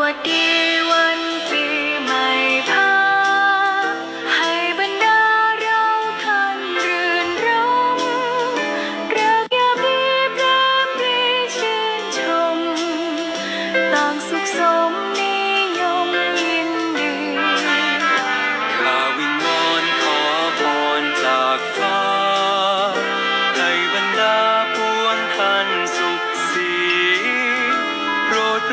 วัสดีวันปีใหม่พาให้บรรดาเราท่านรื่นรมรักยามนี้แปรมปรีชื่นชม ต่างสุขสมนิ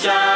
sunshine.